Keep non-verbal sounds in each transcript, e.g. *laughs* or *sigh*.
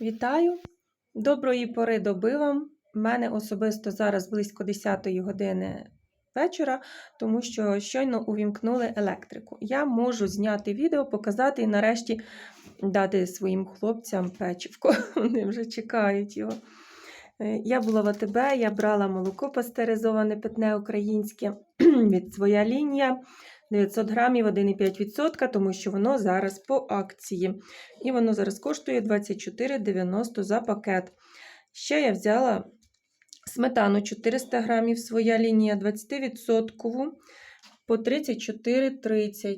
Вітаю! Доброї пори доби вам. У мене особисто зараз близько 10 години вечора, тому що щойно увімкнули електрику. Я можу зняти відео, показати і нарешті дати своїм хлопцям печивко. *laughs* Вони вже чекають його. Е, Я була в АТБ, я брала молоко пастеризоване питне українське *clears throat* від своя лінія. 900 грамів 1,5%, тому що воно зараз по акції. І воно зараз коштує 24,90 за пакет. Ще я взяла сметану 400 грамів, своя лінія 20% по 34,30.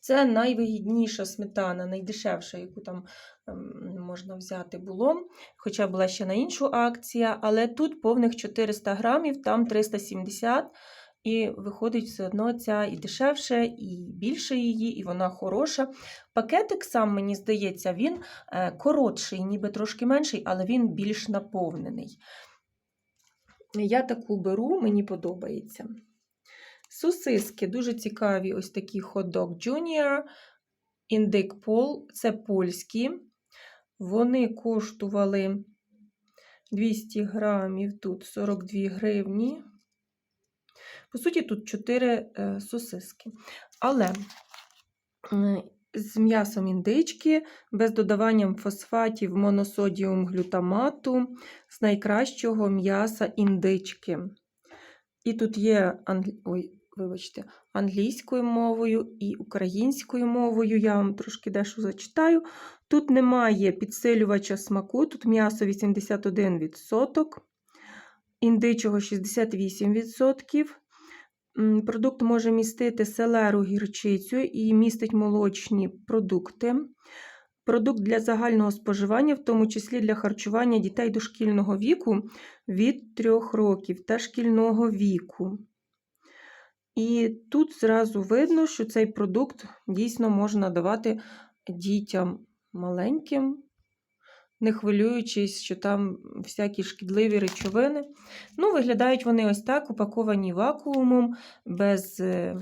Це найвигідніша сметана, найдешевша, яку там ем, можна взяти було. Хоча була ще на іншу акція, але тут повних 400 грамів, там 370 і виходить все одно ця і дешевше, і більше її, і вона хороша. Пакетик сам, мені здається, він е, коротший, ніби трошки менший, але він більш наповнений. Я таку беру, мені подобається. Сосиски дуже цікаві, ось такі hot-dog Junior, Індик Пол, це польські. Вони коштували 200 грамів, тут 42 гривні. По суті, тут 4 е, сосиски. Але з м'ясом індички, без додаванням фосфатів, моносодіум глютамату, з найкращого м'яса індички. І тут є. Ой, вибачте, англійською мовою і українською мовою. Я вам трошки дещо зачитаю. Тут немає підсилювача смаку, тут м'ясо 81%, індичого 68%. Продукт може містити селеру, гірчицю і містить молочні продукти. Продукт для загального споживання, в тому числі для харчування дітей дошкільного віку від 3 років та шкільного віку. І тут зразу видно, що цей продукт дійсно можна давати дітям маленьким, не хвилюючись, що там всякі шкідливі речовини. Ну, виглядають вони ось так, упаковані вакуумом, без, е,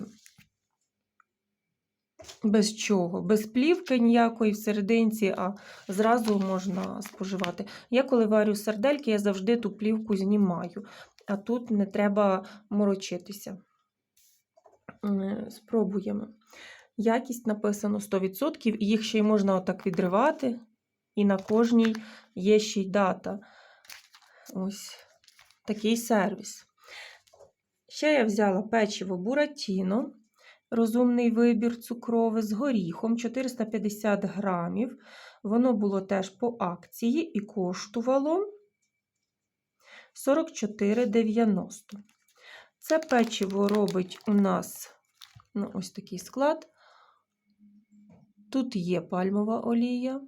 без чого, без плівки ніякої всерединці, а зразу можна споживати. Я коли варю сардельки, я завжди ту плівку знімаю, а тут не треба морочитися. Е, Спробуємо. Якість написано 100%, і їх ще й можна отак відривати. І на кожній є ще й дата. Ось такий сервіс. Ще я взяла печиво Буратіно, розумний вибір цукрове з горіхом 450 грамів. Воно було теж по акції і коштувало 44,90. Це печиво робить у нас ну, ось такий склад. Тут є пальмова олія.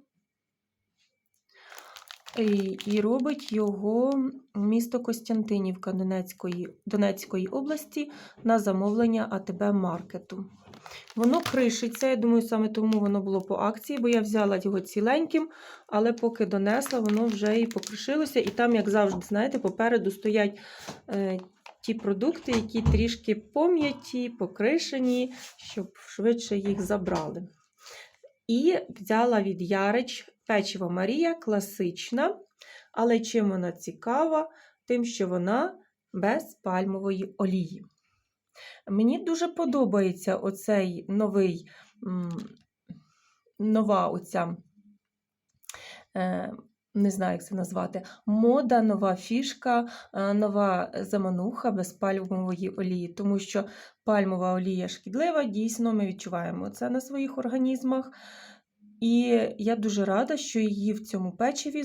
І, робить його місто Костянтинівка Донецької, Донецької області на замовлення АТБ маркету. Воно кришиться, я думаю, саме тому воно було по акції, бо я взяла його ціленьким, але поки донесла, воно вже і покришилося. І там, як завжди, знаєте, попереду стоять е, ті продукти, які трішки пом'яті, покришені, щоб швидше їх забрали. І взяла від Ярич печиво Марія класична, але чим вона цікава? Тим, що вона без пальмової олії. Мені дуже подобається оцей новий, нова оця, е, не знаю, як це назвати, мода, нова фішка, е, нова замануха без пальмової олії, тому що пальмова олія шкідлива, дійсно, ми відчуваємо це на своїх організмах. І я дуже рада, що її в цьому печиві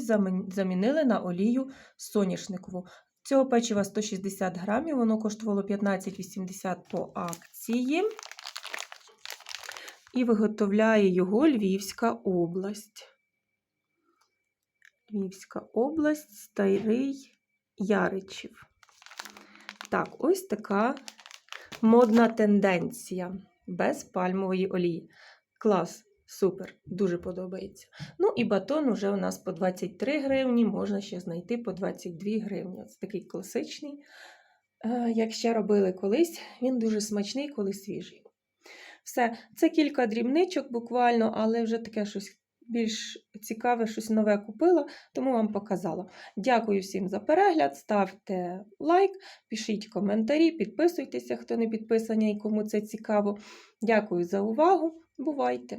замінили на олію соняшникову. Цього печива 160 грамів, воно коштувало 15,80 по акції. І виготовляє його Львівська область. Львівська область, Старий Яричів. Так, ось така модна тенденція без пальмової олії. Клас! Супер, дуже подобається. Ну і батон уже у нас по 23 гривні, можна ще знайти по 22 гривні. Це такий класичний. Е, Як ще робили колись, він дуже смачний, коли свіжий. Все, це кілька дрібничок буквально, але вже таке щось більш цікаве, щось нове купила, тому вам показала. Дякую всім за перегляд. Ставте лайк, пишіть коментарі, підписуйтеся, хто не підписаний і кому це цікаво. Дякую за увагу. Бувайте!